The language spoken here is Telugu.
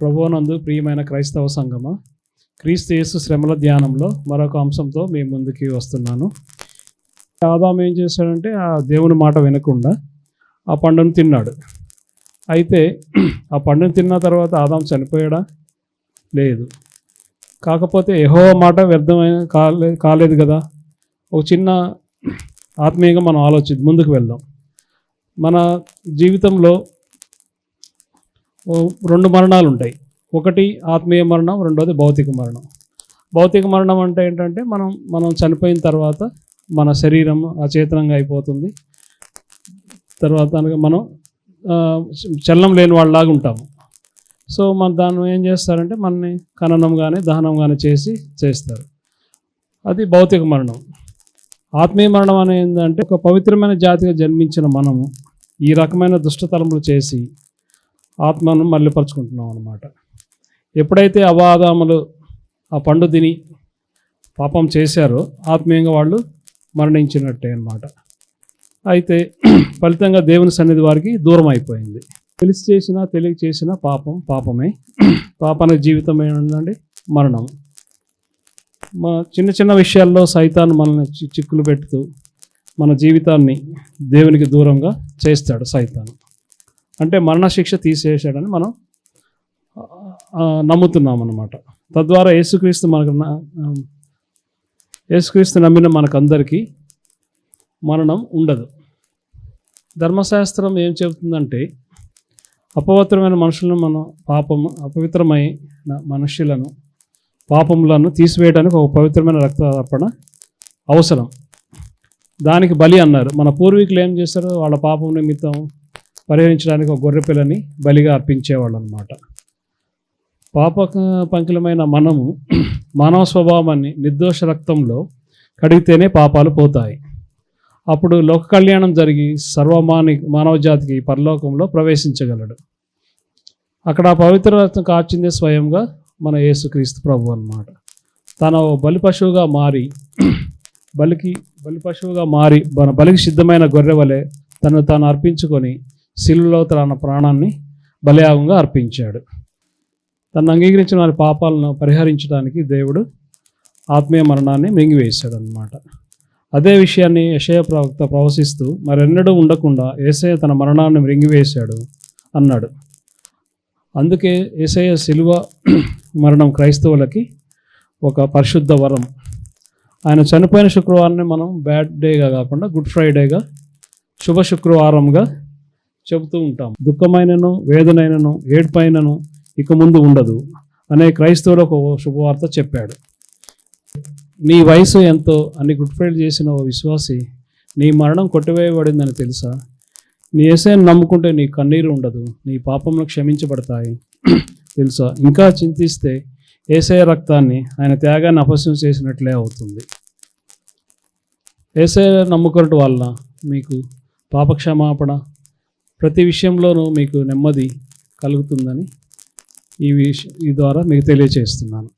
ప్రభువనందు ప్రియమైన క్రైస్తవ సంగమ క్రీస్తు యేసు శ్రమల ధ్యానంలో మరొక అంశంతో మీ ముందుకి వస్తున్నాను. ఆదాం ఏం చేశాడంటే ఆ దేవుని మాట వినకుండా ఆ పండును తిన్నాడు. అయితే ఆ పండును తిన్న తర్వాత ఆదాం చనిపోయాడా? లేదు. కాకపోతే ఎహో మాట వ్యర్థమైన కాలే కాలేదు కదా. ఒక చిన్న ఆత్మీయంగా మనం ఆలోచి ముందుకు వెళ్దాం. మన జీవితంలో రెండు మరణాలు ఉంటాయి ఒకటి ఆత్మీయ మరణం రెండోది భౌతిక మరణం. భౌతిక మరణం అంటే ఏంటంటే మనం మనం చనిపోయిన తర్వాత మన శరీరం అచేతనంగా అయిపోతుంది. తర్వాత మనం చల్లం లేని వాళ్ళలాగా ఉంటాము. సో మన దాన్ని ఏం చేస్తారంటే మనని ఖననం కానీ దహనం కానీ చేసి చేస్తారు. అది భౌతిక మరణం. ఆత్మీయ మరణం అనేది ఏంటంటే ఒక పవిత్రమైన జాతిగా జన్మించిన మనము ఈ రకమైన దుష్టతలములు చేసి ఆత్మను మళ్ళీపరుచుకుంటున్నాం అన్నమాట. ఎప్పుడైతే అవాదాములు ఆ పండు తిని పాపం చేశారో ఆత్మీయంగా వాళ్ళు మరణించినట్టే అనమాట అయితే ఫలితంగా దేవుని సన్నిధి వారికి దూరం అయిపోయింది తెలిసి చేసినా తెలియ చేసినా పాపం పాపమే. పాపానికి జీవితం ఏంటంటే మరణం. మా చిన్న చిన్న విషయాల్లో సైతాన్ని మనల్ని చి- చిక్కులు పెడుతూ మన జీవితాన్ని దేవునికి దూరంగా చేస్తాడు సైతాను. అంటే మరణశిక్ష తీసేసాడని మనం నమ్ముతున్నాం అన్నమాట తద్వారా యేసుక్రీస్తు మనకు న- యేసుక్రీస్తు నమ్మిన మనకందరికీ మరణం ఉండదు. ధర్మశాస్త్రం ఏం చెబుతుందంటే అపవిత్రమైన మనుషులను మనం పాపం అపవిత్రమైన మనుషులను పాపములను తీసివేయడానికి ఒక పవిత్రమైన రక్త అర్పణ అవసరం. దానికి బలి అన్నారు. మన పూర్వీకులు ఏం చేస్తారు వాళ్ళ పాపం నిమిత్తం పరిహరించడానికి ఒక గొర్రె పిల్లని బలిగా అర్పించేవాళ్ళు అనమాట పాప పంకిలమైన మనము మానవ స్వభావాన్ని నిర్దోష రక్తంలో కడిగితేనే పాపాలు పోతాయి. అప్పుడు లోక కళ్యాణం జరిగి సర్వమాని మానవ జాతికి పరలోకంలో ప్రవేశించగలడు. అక్కడ ఆ పవిత్ర రక్తం కాచిందే స్వయంగా మన యేసుక్రీస్తు ప్రభు అనమాట తన ఓ బలి పశువుగా మారి బలికి బలి పశువుగా మారి మన బలికి సిద్ధమైన గొర్రె వలె తను తాను అర్పించుకొని శిలువలో తన ప్రాణాన్ని బలియాగంగా అర్పించాడు. తను అంగీకరించిన వారి పాపాలను పరిహరించడానికి దేవుడు ఆత్మీయ మరణాన్ని మింగివేశాడు అనమాట అదే విషయాన్ని యశయ ప్రవక్త ప్రవశిస్తూ మరెన్నడూ ఉండకుండా ఏసయ తన మరణాన్ని మృంగివేశాడు అన్నాడు. అందుకే ఏసయ శిలువ మరణం క్రైస్తవులకి ఒక పరిశుద్ధ వరం. ఆయన చనిపోయిన శుక్రవారాన్ని మనం బ్యాడ్ డేగా కాకుండా గుడ్ ఫ్రైడేగా శుభ శుక్రవారంగా చెబుతూ ఉంటాం. దుఃఖమైనను వేదనైనను ఏడ్పైనను ఇక ముందు ఉండదు. అనే క్రైస్తవులకు ఒక శుభవార్త చెప్పాడు. నీ వయసు ఎంతో అని గుడ్ ఫ్రైడ్ చేసిన ఓ విశ్వాసి నీ మరణం కొట్టివేయబడిందని తెలుసా? నీ ఏసైని నమ్ముకుంటే నీ కన్నీరు ఉండదు. నీ పాపములు క్షమించబడతాయి. తెలుసా? ఇంకా చింతిస్తే ఏసయ రక్తాన్ని ఆయన త్యాగాన్ని అపస్యం చేసినట్లే అవుతుంది. ఏసయ నమ్ముకున్నట్టు వల్ల మీకు పాపక్షమాపణ ప్రతి విషయంలోనూ మీకు నెమ్మది కలుగుతుందని ఈ విష ఈ ద్వారా మీకు తెలియచేస్తున్నాను.